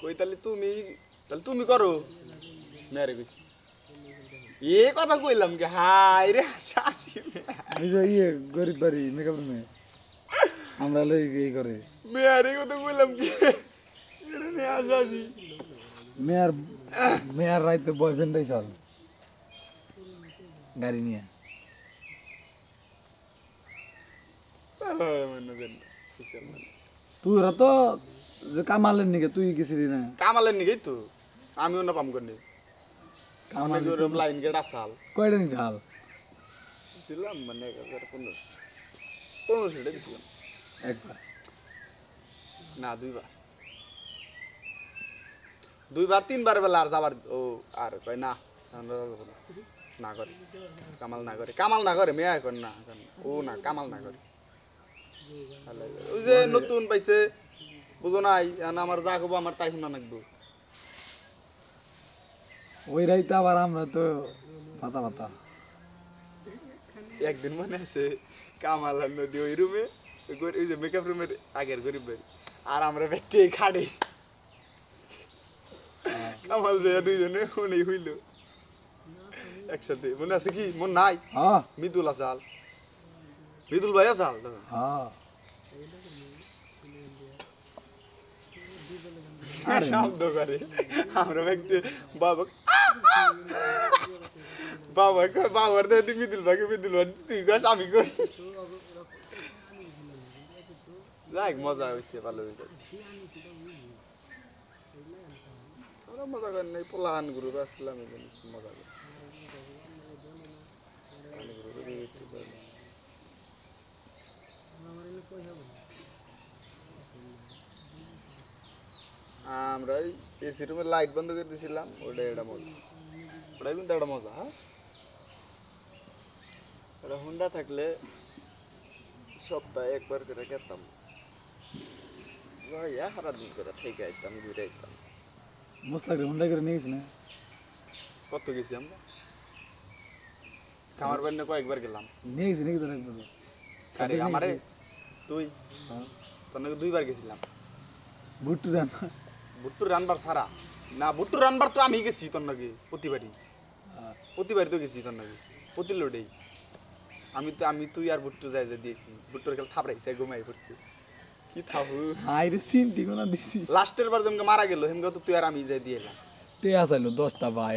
কই তাহলে তুমি তাহলে তুমি করো। মেরে গেছি এ কথা কইলাম কি? হাই রে ওই যে ইয়ে গরিব বাড়ি মেকআপ রুমে আমরা লই এই করে মেয়ারে কথা কইলাম কি? আসাসি মেয়ার মেয়ার রাইতে বয়ফ্রেন্ড চাল গাড়ি নিয়ে। মনে করেন তুই ওরা তো যে কামালের নিকে তুই গেছিলি না? কামালের নিকেই তো। আমিও না পাম করি লাইন গেট আসাল। কয়টা নিতে হাল? ছিলাম মানে একেবারে পনেরোশো। পনেরোশো দিছিলাম একবার। না দুইবার। দুইবার তিনবার বেলা আর যাবার ও আর কয় না না। করে। কামাল না করে। কামাল না করে মেয়ে করে না। ও না কামাল না করে। ওই যে নতুন পাইছে বুঝো নাই আমার যা করব আমার তাই শোনা নাকবো ওই রাইতে আবার আমরা তো পাতা পাতা। একদিন মনে আছে কামাল নদী ওই রুমে ওই যে মেকআপ রুমের আগের গরিব বাড়ি। আর আমরা ব্যক্তি খাড়ে। কামাল যে দুইজনে শুনে হইল। একসাথে মনে আছে কি? মন নাই? হ্যাঁ। মিদুল আসাল। মিদুল ভাই আসাল তখন। হ্যাঁ। শব্দ করে। আমরা ব্যক্তি বাবা বাবা কয়, বাবার দেখে মিদুল ভাইকে মিদুল ভাই তুই কাস আমি করি। যাক মজা হয়েছে ভালো হয়েছে আমরা মজা করেন পোলাহান গ্রুপ আসলাম এই জন্য মজা করি পোলাহান গ্রুপে একটু করে। আমরা ওই এসি রুমে লাইট বন্ধ করে দিয়েছিলাম ওটা এটা মজা। ওটাই কিন্তু একটা মজা হ্যাঁ? ওটা হুন্ডা থাকলে সপ্তাহে একবার করে খেতাম। ভাইয়া সারা দিন করে থেকে আইতাম ঘুরে আইতাম। মুস্তাক হুন্ডা করে নিয়ে গেছি না? কত গেছি আমরা? খামার বাড়ি কয়েকবার গেলাম। নিয়ে গেছি নাকি তোর একবার আরে আমারে তুই? হ্যাঁ। তোর নাকি দুইবার গেছিলাম। ভুট্টু দেন বুট্টু রানবার সারা। না বুট্টু রানবার তো আমি গেছি তোর নাকি প্রতিবারই। প্রতিবারই তো গেছি তোর নাকি প্রতি লোডেই আমি তো আমি তুই আর বুট্টু যাই যা দিয়েছি। বুট্টুর খেলা থাপড়াইছে ঘুমাই পড়ছে। কি থাপু? হাই রে কোনা দিছি লাস্টের বার যেমন মারা গেল হেমকে তো তুই আর আমি যাই দিয়ে এলাম। তে আসাইলো দশটা ভাই।